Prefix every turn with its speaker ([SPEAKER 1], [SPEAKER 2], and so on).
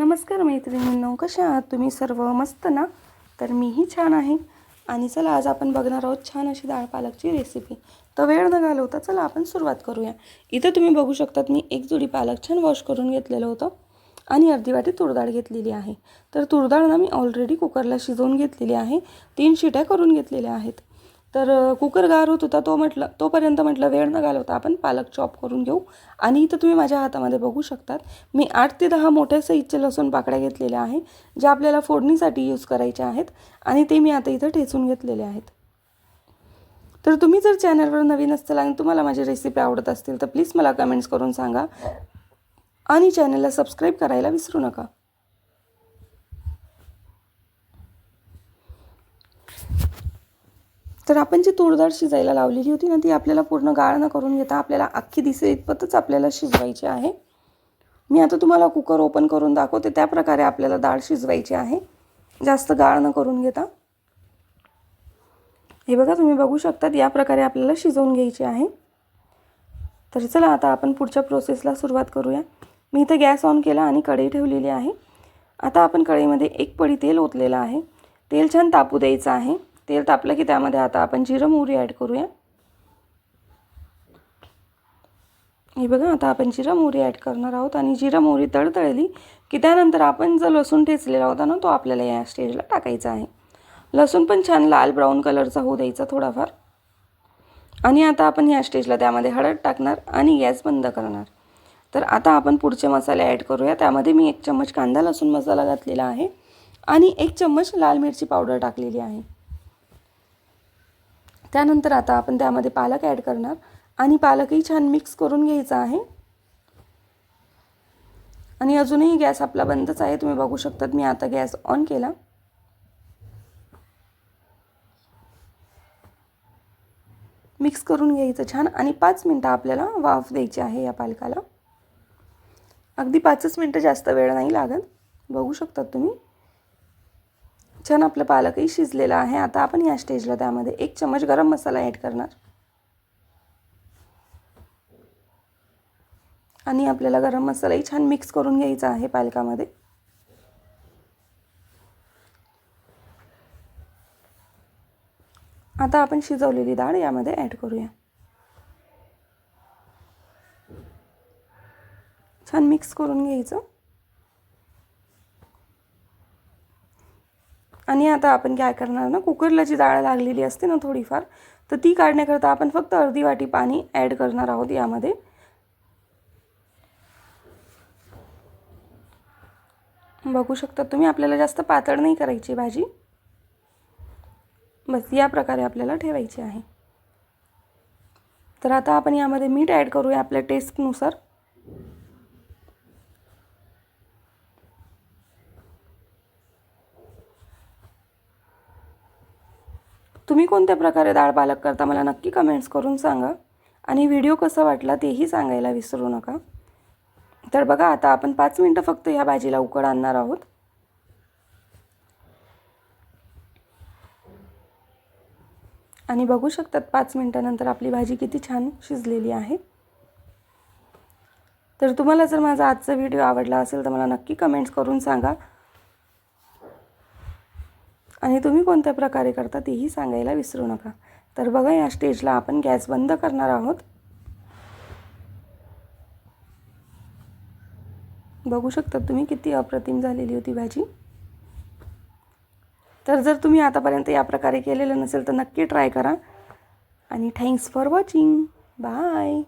[SPEAKER 1] नमस्कार मैत्रिणींनो कशा आहात? तुम्ही सर्व मस्त ना? तर मीही छान आहे. आणि चला आज आपण बघणार आहोत छान अशी डाळ पालकची रेसिपी तर वेळ न घालवता चला आपण सुरुवात करूया. इथं तुम्ही बघू शकतात मी एक जोडी पालक छान वॉश करून घेतलेलं होतं. आणि अर्धी वाटी तुरडाळ घेतलेली आहे. तर तुरडाळ ना मी ऑलरेडी कुकरला शिजवून घेतलेली आहे. तीन शिट्या करून घेतलेल्या आहेत. तर कुकर गार होत होता तो म्हटलं तोपर्यंत म्हटलं वेळ न घालवता आपण पालक चॉप करून घेऊ आणि इथं तुम्ही माझ्या हातामध्ये बघू शकतात. मी आठ ते दहा मोठ्या साईजच्या लसूण पाकड्या घेतलेल्या आहे ज्या आपल्याला फोडणीसाठी यूज करायच्या आहेत आणि ते मी आता इथं ठेचून घेतलेले आहेत. तर तुम्ही जर चॅनलवर नवीन असाल आणि तुम्हाला माझी रेसिपी आवडत असतील तर प्लीज मला कमेंट्स करून सांगा आणि चॅनलला सबस्क्राईब करायला विसरू नका. तर आपण जी तूरडाळ शिजायला लावलेली होती ना ती आपल्याला पूर्ण गाळ न करून घेता आपल्याला अख्खी दिसे इतपतच आपल्याला शिजवायची आहे. मी आता तुम्हाला कुकर ओपन करून दाखवते त्या प्रकारे आपल्याला डाळ शिजवायची आहे. जास्त गाळ न करून घेता. हे बघा तुम्ही बघू शकतात या प्रकारे आपल्याला शिजवून घ्यायची आहे. तर चला आता आपण पुढच्या प्रोसेसला सुरुवात करूया. मी इथं गॅस ऑन केला आणि कढई ठेवलेली आहे. आता आपण कढईमध्ये एक पडी तेल ओतलेलं आहे. तेल छान तापू द्यायचं आहे. तेल तापलं की त्यामध्ये आता आपण जिरं मोहरी ॲड करूया. हे बघा आता आपण जिरा मोहरी ॲड करणार आहोत आणि जिरा मोहरी तळतळली की त्यानंतर आपण जो लसूण ठेचलेला होता ना तो आपल्याला या स्टेजला टाकायचा आहे. लसूण पण छान लाल ब्राऊन कलरचा होऊ द्यायचा थोडाफार. आणि आता आपण या स्टेजला त्यामध्ये हळद टाकणार आणि गॅस बंद करणार. तर आता आपण पुढचे मसाले ॲड करूया. त्यामध्ये मी एक चम्मच कांदा लसूण मसाला घातलेला आहे आणि एक चम्मच लाल मिरची पावडर टाकलेली आहे. त्यानंतर आता आपण त्यामध्ये पालक ॲड करणार. आणि पालकही छान मिक्स करून घ्यायचा आहे. आणि अजूनही गॅस आपला बंदच आहे. तुम्ही बघू शकतात मी आता गॅस ऑन केला. मिक्स करून घ्यायचं छान. आणि पाच मिनटं आपल्याला वाफ द्यायची आहे या पालकाला. अगदी पाचच मिनटं जास्त वेळ नाही लागत. बघू शकतात तुम्ही. छान आपलं पालकही शिजलेलं आहे. आता आपण या स्टेजला त्यामध्ये एक चम्मच गरम मसाला ॲड करणार. आणि आपल्याला गरम मसालाही छान मिक्स करून घ्यायचा आहे पालकामध्ये. आता आपण शिजवलेली डाळ यामध्ये ॲड करूया. छान मिक्स करून घ्यायचं. आणि आता आपण काय करणार ना कुकरला जी डाळ लागलेली असते ना थोडीफार तर ती काढण्याकरता आपण फक्त अर्धी वाटी पाणी ॲड करणार आहोत यामध्ये. बघू शकता तुम्ही आपल्याला जास्त पातळ नाही करायची भाजी. बस या प्रकारे आपल्याला ठेवायची आहे. तर आता आपण यामध्ये मीठ ॲड करूया आपल्या टेस्टनुसार तुम्ही कोणत्या प्रकारे डाळ पालक करता मला नक्की कमेंट्स करून सांगा. आणि व्हिडिओ कसा वाटला तेही सांगायला विसरू नका. तर बघा आता आपण पाच मिनटं फक्त ह्या भाजीला उकड आणणार आहोत. आणि बघू शकतात पाच मिनटानंतर आपली भाजी किती छान शिजलेली आहे. तर तुम्हाला जर माझा आजचा व्हिडिओ आवडला असेल तर मला नक्की कमेंट्स करून सांगा. आणि तुम्ही कोणत्या प्रकारे करता तेही सांगायला विसरू नका. तर बघा या स्टेजला आपण गॅस बंद करणार आहोत. बघू शकता तुम्ही किती अप्रतिम झालेली होती भाजी. तर जर तुम्ही आतापर्यंत या प्रकारे केलेलं नसेल तर नक्की ट्राय करा. आणि थँक्स फॉर वॉचिंग. बाय.